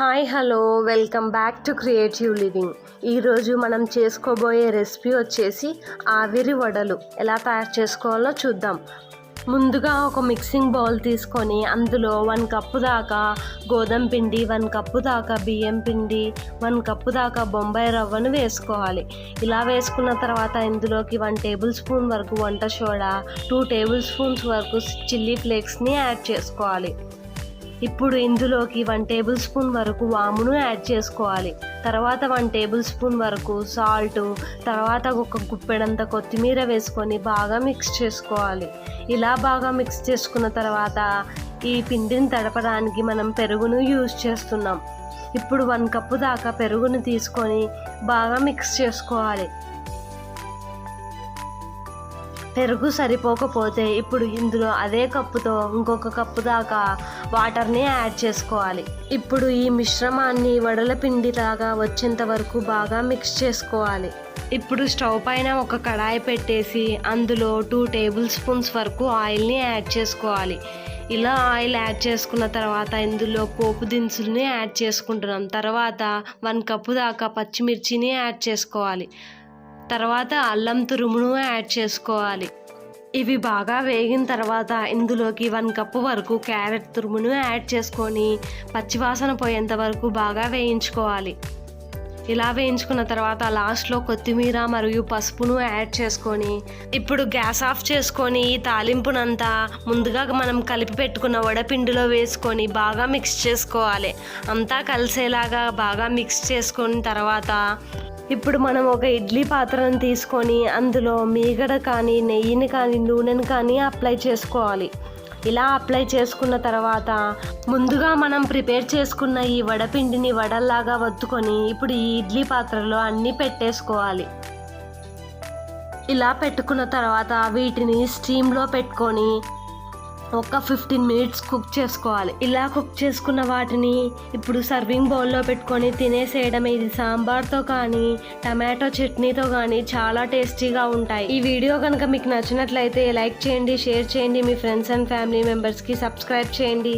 Hi hello welcome back to creative living. ఈరోజు మనం చేసుకోబోయే రెసిపీ వచ్చేసి ఆవిరి వడలు. ఎలా తయారు చేసుకోవాలో చూద్దాం. ముందుగా ఒక మిక్సింగ్ బౌల్ తీసుకొని అందులో వన్ కప్పు దాకా గోధుమ పిండి వన్ కప్పు దాకా బియ్యం పిండి వన్ కప్పు దాకా బొంబాయి రవ్వను వేసుకోవాలి. ఇలా వేసుకున్న తర్వాత ఇందులోకి వన్ టేబుల్ స్పూన్ వరకు వంట సోడా టూ టేబుల్ స్పూన్స్ వరకు చిల్లీ ఫ్లేక్స్ని యాడ్ చేసుకోవాలి. ఇప్పుడు ఇందులోకి వన్ టేబుల్ స్పూన్ వరకు వామును యాడ్ చేసుకోవాలి. తర్వాత వన్ టేబుల్ స్పూన్ వరకు సాల్ట్ తర్వాత ఒక గుప్పెడంత కొత్తిమీర వేసుకొని బాగా మిక్స్ చేసుకోవాలి. ఇలా బాగా మిక్స్ చేసుకున్న తర్వాత ఈ పిండిని తడపడానికి మనం పెరుగును యూజ్ చేస్తున్నాం. ఇప్పుడు వన్ కప్పు దాకా పెరుగును తీసుకొని బాగా మిక్స్ చేసుకోవాలి. పెరుగు సరిపోకపోతే ఇప్పుడు ఇందులో అదే కప్పుతో ఇంకొక కప్పు దాకా వాటర్ని యాడ్ చేసుకోవాలి. ఇప్పుడు ఈ మిశ్రమాన్ని వడల పిండిలాగా వచ్చేంత వరకు బాగా మిక్స్ చేసుకోవాలి. ఇప్పుడు స్టవ్ పైన ఒక కడాయి పెట్టేసి అందులో టూ టేబుల్ స్పూన్స్ వరకు ఆయిల్ని యాడ్ చేసుకోవాలి. ఇలా ఆయిల్ యాడ్ చేసుకున్న తర్వాత ఇందులో పోపు దినుసుల్ని యాడ్ చేసుకుంటున్నాం. తర్వాత వన్ కప్పు దాకా పచ్చిమిర్చిని యాడ్ చేసుకోవాలి. తర్వాత అల్లం తురుమును యాడ్ చేసుకోవాలి. ఇవి బాగా వేగిన తర్వాత ఇందులోకి వన్ కప్పు వరకు క్యారెట్ తురుమును యాడ్ చేసుకొని పచ్చివాసన పోయేంత వరకు బాగా వేయించుకోవాలి. ఇలా వేయించుకున్న తర్వాత లాస్ట్లో కొత్తిమీర మరియు పసుపును యాడ్ చేసుకొని ఇప్పుడు గ్యాస్ ఆఫ్ చేసుకొని ఈ తాలింపునంతా ముందుగా మనం కలిపి పెట్టుకున్న వడపిండిలో వేసుకొని బాగా మిక్స్ చేసుకోవాలి. అంతా కలిసేలాగా బాగా మిక్స్ చేసుకున్న తర్వాత ఇప్పుడు మనం ఒక ఇడ్లీ పాత్రను తీసుకొని అందులో మీగడ కానీ నెయ్యిని కానీ నూనెను కానీ అప్లై చేసుకోవాలి. ఇలా అప్లై చేసుకున్న తర్వాత ముందుగా మనం ప్రిపేర్ చేసుకున్న ఈ వడపిండిని వడల్లాగా వత్తుకొని ఇప్పుడు ఈ ఇడ్లీ పాత్రలో అన్నీ పెట్టేసుకోవాలి. ఇలా పెట్టుకున్న తర్వాత వీటిని స్టీమ్లో పెట్టుకొని ఒక ఫిఫ్టీన్ మినిట్స్ కుక్ చేసుకోవాలి. ఇలా కుక్ చేసుకున్న వాటిని ఇప్పుడు సర్వింగ్ బౌల్లో పెట్టుకొని తినేసేయడం ఇది సాంబార్తో కానీ టమాటో చట్నీతో కానీ చాలా టేస్టీగా ఉంటాయి. ఈ వీడియో కనుక మీకు నచ్చినట్లయితే లైక్ చేయండి షేర్ చేయండి. మీ ఫ్రెండ్స్ అండ్ ఫ్యామిలీ మెంబర్స్కి సబ్స్క్రైబ్ చేయండి.